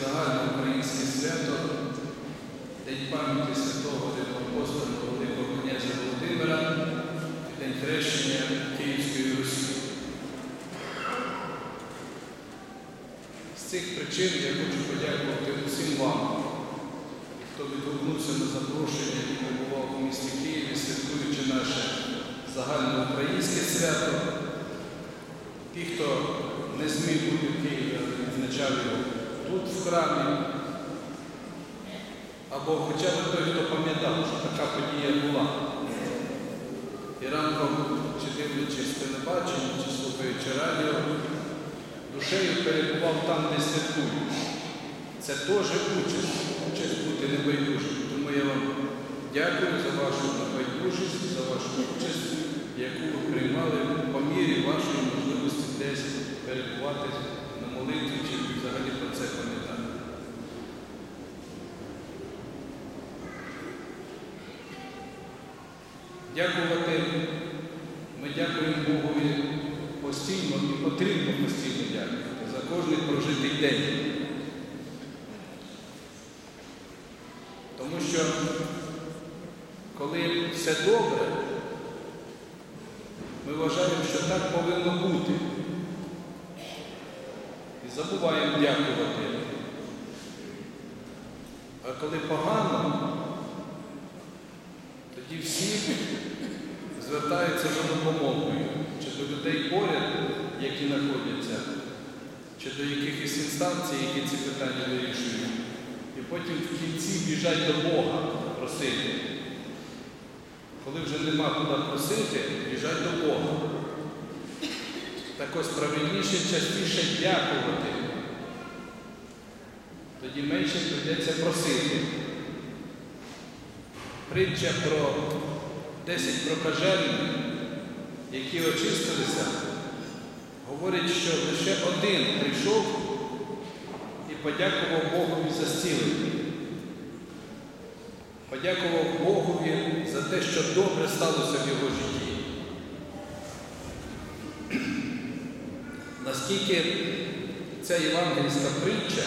загальне українське свято, День пам'яті святого апостола Великого князя Володимира, День хрещення Київської Русі. З цих причин я хочу подякувати усім вам, хто відгукнувся на запрошення і побував у місті Києві, святкуючи наше загальноукраїнське свято. Ті, хто не зміг бути в Києві, відзначав його тут, в храмі, або хоча б той, хто пам'ятав, що така подія була. І ранком, чи дивлячись телебачення, чи слухаючи радіо, душею перебував там, де святкують. Це теж участь, участь бути небайдужим. Тому я вам дякую за вашу небайдужість, за вашу участь, яку ви приймали по мірі вашої можливості десь перебувати на молитві чи взагалі про це пам'ятати. Дякувати. Ми дякуємо Богові постійно і потрібно постійно дякувати за кожний прожитий день. Тому що коли все добре, ми вважаємо, що так повинно бути. Забуваємо дякувати. А коли погано, тоді всі звертаються за допомогою чи до людей поряд, які знаходяться, чи до якихось інстанцій, які ці питання вирішують. І потім в кінці біжать до Бога просити. Коли вже нема куди просити, біжать до Бога. Так ось правильніше частіше дякувати. Тоді менше прийдеться просити. Притча про 10 прокажених, які очистилися, говорить, що лише один прийшов і подякував Богові за зцілення. Подякував Богові за те, що добре сталося в його житті. Наскільки ця євангельська притча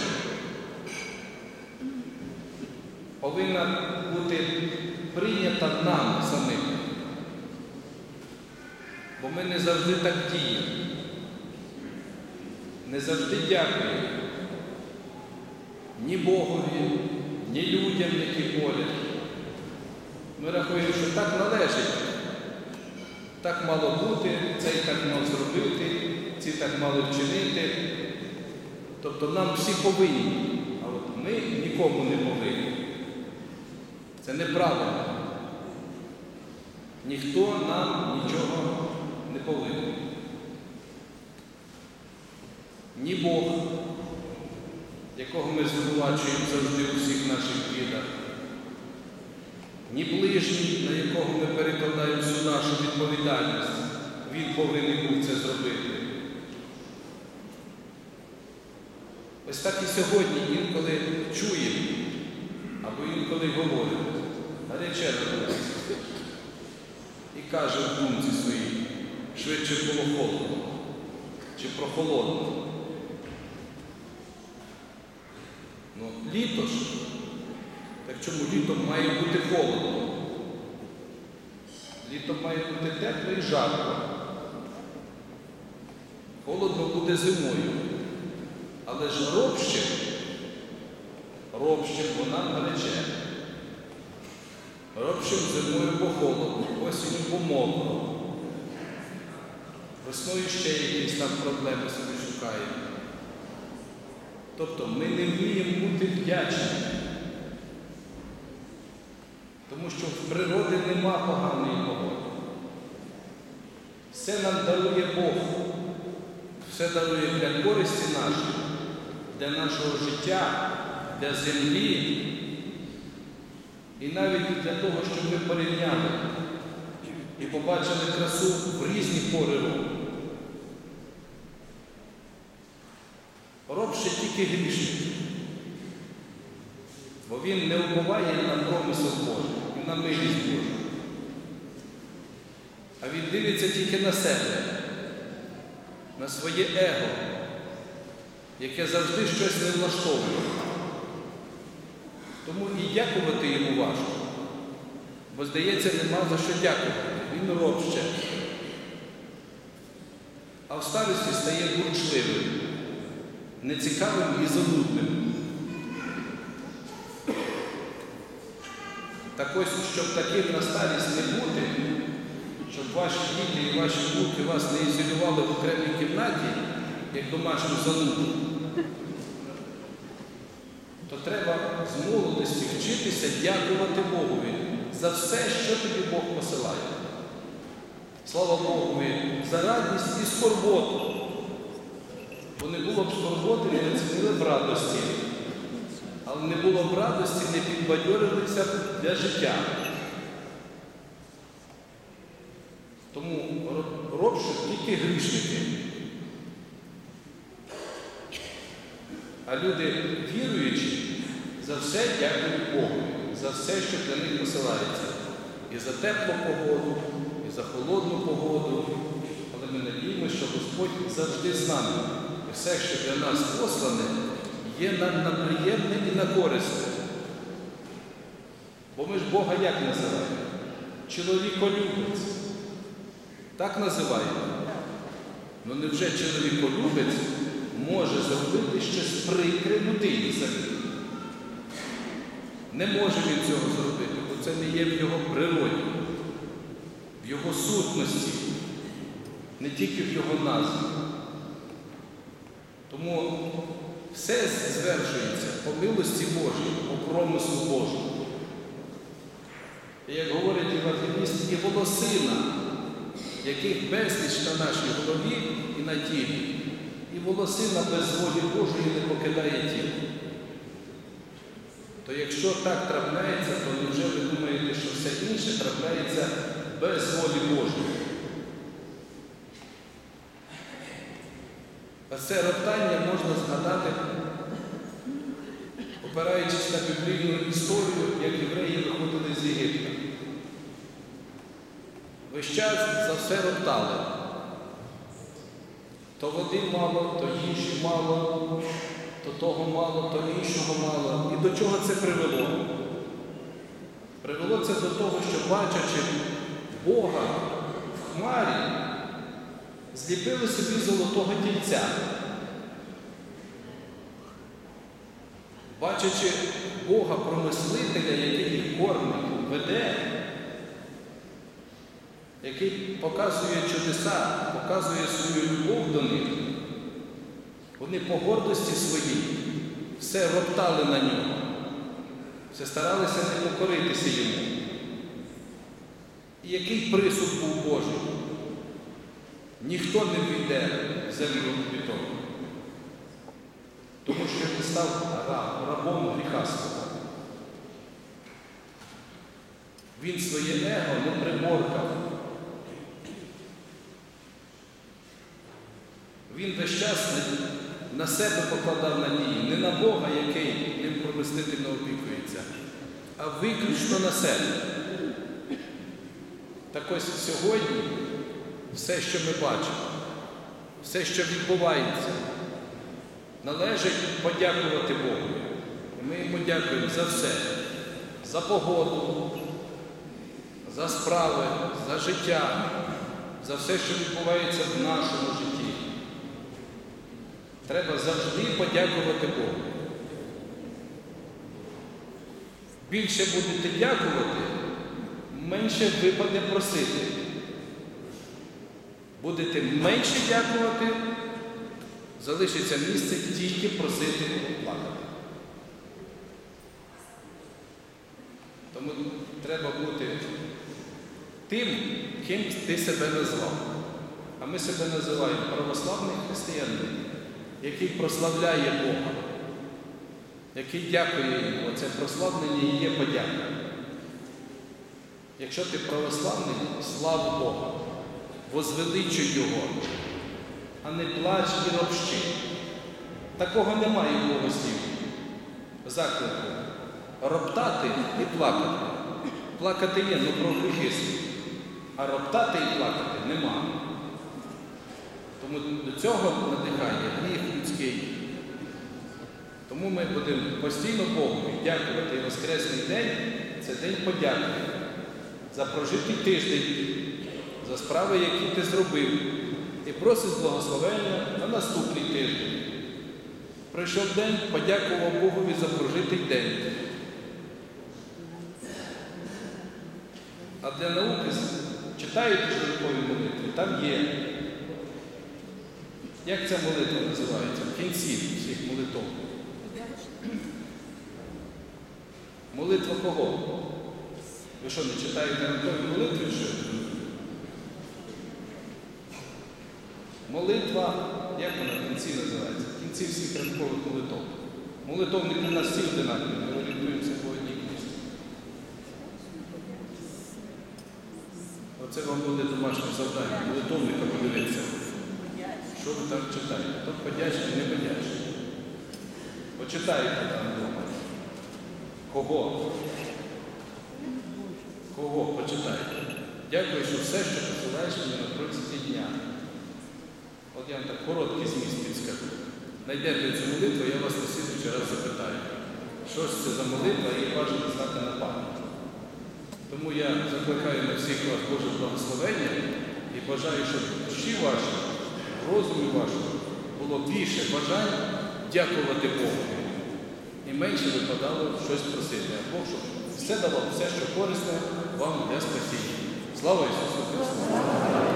повинна бути прийнята нам самим. Бо ми не завжди так діємо. Не завжди дякуємо ні Богові, ні людям, які поряд. Ми рахуємо, що так належить. Так мало бути, цей так мав зробити, ці так мали вчинити. Тобто нам всі повинні, а от ми нікому не повинні. Це неправильно. Ніхто нам нічого не повинен. Ні Бог, якого ми звинувачуємо завжди у всіх наших бідах, ні ближній, на якого ми перекладаємо всю нашу відповідальність, він повинен був це зробити. Ось так і сьогодні інколи чуємо, або інколи говоримо, гаряче робиться. І каже в думці своїй, швидше було холодно чи прохолодно. Ну, літо ж. Так чому літом має бути холодно? Літом має бути тепло і жарко. Холодно буде зимою. Але ж робщик, робщик, вона гаряче. Робщик зимою по холодно, осінню по мокро. Весною ще якісь там проблеми собі шукаємо. Тобто ми не вміємо бути вдячні. Тому що в природі нема поганої погоди. Все нам дарує Бог. Все дарує для користі нашої, для нашого життя, для землі. І навіть для того, щоб ми порівняли і побачили красу в різні пори року. Роб тільки грішник, бо він не вбиває на промисел Божий і на милість Божу. А він дивиться тільки на себе, на своє его, яке завжди щось не влаштовує. Тому і дякувати йому важко. Бо, здається, нема за що дякувати. Він робще. А в старості стає бурчливим, нецікавим і занудним. Так ось, щоб таким на старість не бути, щоб ваші діти і ваші внуки вас не ізолювали в окремій кімнаті, як домашню зануду, то треба з молодості вчитися дякувати Богові за все, що тобі Бог посилає. Слава Богові, за радість і скорботу. Бо не було б скорботи, не оцінили б радості. Але не було б радості, не підбадьорилися для життя. Тому роб- робши тільки грішники. А люди віруючі за все дякують Богу, за все, що для них посилається. І за теплу погоду, і за холодну погоду. Але ми надіємося, що Господь завжди з нами. І все, що для нас послане, є нам на приємне і на корисне. Бо ми ж Бога як називаємо? Чоловіколюбець. Так називаємо. Ну невже чоловіколюбець може зробити щось прикре людині самій? Не може він цього зробити, бо це не є в його природі, в його сутності, не тільки в його назві. Тому все звершується по милості Божій, по промислу Божому. І як говорить Євангеліст, і волосина, яких безліч на нашій голові і на тілі, і волосина без волі Божої не покидає тіло. То якщо так трапляється, то невже ви думаєте, що все інше трапляється без волі Божої? А це роптання можна згадати, опираючись на біблійну історію, як євреї виходили з Єгипта. Весь час за все роптали. То води мало, то їжі мало, то того мало, то іншого мало. І до чого це привело? Привело це до того, що бачачи Бога в хмарі, зліпили собі золотого тільця. Бачачи Бога промислителя, який їх кормить, веде, який показує чудеса, показує свою любов до них, вони по гордості своїй все роптали на нього, все старалися не покоритися йому. І який присуд був Божий? Ніхто не війде в землю обітовану. Тому що він став раб, рабом гріха свого. Він своє его не приборкав. Він весь час на себе покладав надії, не на Бога, який ним промислительно опікується, а виключно на себе. Так ось сьогодні все, що ми бачимо, все, що відбувається, належить подякувати Богу. Ми йому дякуємо за все, за погоду, за справи, за життя, за все, що відбувається в нашому житті. Треба завжди подякувати Богу. Більше будете дякувати, менше випаде просити. Будете менше дякувати, залишиться місце тільки просити і плакати. Тому треба бути тим, ким ти себе назвав. А ми себе називаємо православний християнин, який прославляє Бога, який дякує йому. Це прославлення і є подяка. Якщо ти православний, слава Бога, возвеличуй Його, а не плач і ропщи. Такого немає в Богосліві. Заклику. Роптати і плакати. Плакати є, ну про гріхи а роптати і плакати нема. Тому до цього надихання гріх людський. Тому ми будемо постійно Богу дякувати Воскресний день це день подяки за прожитий тиждень, за справи, які ти зробив, і просить благословення на наступний тиждень. Прийшов день, подякував Богові за прожитий день. А для науки читаєте ранкові молитви, там є. Як ця молитва називається? В кінці всіх молитв. Молитва кого? Ви що, не читаєте ранкові молитви? Що? Молитва, як вона в кінці називається? В кінці всіх ранкових молитв. Молитовник у нас всі одинакові, ми орієнтуємося по одній книжці. Оце вам буде домашнє завдання, подивитися. Що ви там читаєте? То подячний, не подячний. Почитайте там вдома. Кого? Кого? Почитайте. Дякую, що все, що посилаєш мені на протязі дня. От я вам так короткий зміст підскажу. Найдете цю молитву, я вас на слідчий раз запитаю. Що ж це за молитва і бажано знати на пам'ять. Тому я закликаю на всіх вас Боже благословення і бажаю, щоб душі вашій, в розумі вашому було більше бажань дякувати Богу. І менше випадало щось просити. А Бог, щоб все давав, все, що корисне вам для спасіння. Слава Ісусу!